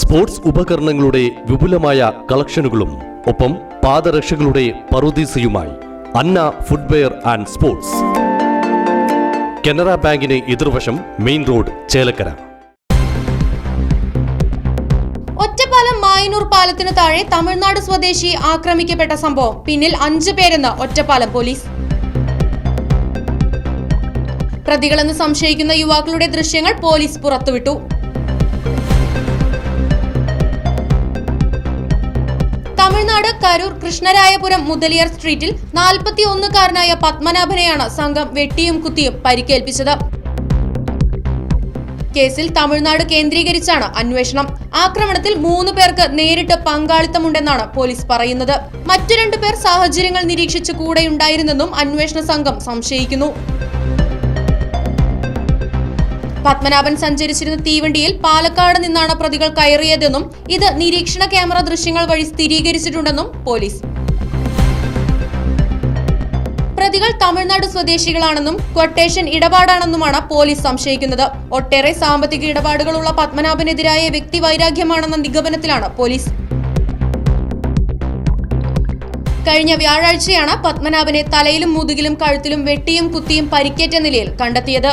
Sports ഉപകരണങ്ങളുടെ വിപുലമായ കളക്ഷനുകളും ഒപ്പം പാദരക്ഷകളുടെ പറുദീസയുമായി Anna footwear and sports. Canara ബാങ്കിന് എതിർവശം മെയിൻ റോഡ് ചേലക്കര. ഒറ്റപ്പാലം മായനൂർ പാലത്തിനു താഴെ തമിഴ്നാട് സ്വദേശി ആക്രമിക്കപ്പെട്ട സംഭവം. പിന്നിൽ അഞ്ചു പേരെന്ന് ഒറ്റപ്പാലം പോലീസ്. പ്രതികളെന്ന് സംശയിക്കുന്ന യുവാക്കളുടെ ദൃശ്യങ്ങൾ പോലീസ് പുറത്തുവിട്ടു. തമിഴ്നാട് കരൂർ കൃഷ്ണരായപുരം മുതലിയാർ സ്ട്രീറ്റിൽ നാൽപ്പത്തി ഒന്നുകാരനായ പത്മനാഭനെയാണ് സംഘം വെട്ടിയും കുത്തിയും പരിക്കേൽപ്പിച്ചത്. കേസിൽ തമിഴ്നാട് കേന്ദ്രീകരിച്ചാണ് അന്വേഷണം. ആക്രമണത്തിൽ മൂന്ന് പേർക്ക് നേരിട്ട് പങ്കാളിത്തമുണ്ടെന്നാണ് പോലീസ് പറയുന്നത്. മറ്റു രണ്ടു പേർ സാഹചര്യങ്ങൾ നിരീക്ഷിച്ച് കൂടെയുണ്ടായിരുന്നെന്നും അന്വേഷണ സംഘം സംശയിക്കുന്നു. പത്മനാഭൻ സഞ്ചരിച്ചിരുന്ന തീവണ്ടിയിൽ പാലക്കാട് നിന്നാണ് പ്രതികൾ കയറിയതെന്നും ഇത് നിരീക്ഷണ ക്യാമറ ദൃശ്യങ്ങൾ വഴി സ്ഥിരീകരിച്ചിട്ടുണ്ടെന്നും പോലീസ്. പ്രതികൾ തമിഴ്നാട് സ്വദേശികളാണെന്നും ക്വട്ടേഷൻ ഇടപാടാണെന്നുമാണ് പോലീസ് സംശയിക്കുന്നത്. ഒട്ടേറെ സാമ്പത്തിക ഇടപാടുകളുള്ള പത്മനാഭനെതിരായ വ്യക്തി വൈരാഗ്യമാണെന്ന നിഗമനത്തിലാണ് പോലീസ്. കഴിഞ്ഞ വ്യാഴാഴ്ചയാണ് പത്മനാഭനെ തലയിലും മുതുകിലും കഴുത്തിലും വെട്ടിയും കുത്തിയും പരിക്കേറ്റ നിലയിൽ കണ്ടെത്തിയത്.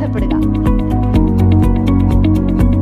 Ando por.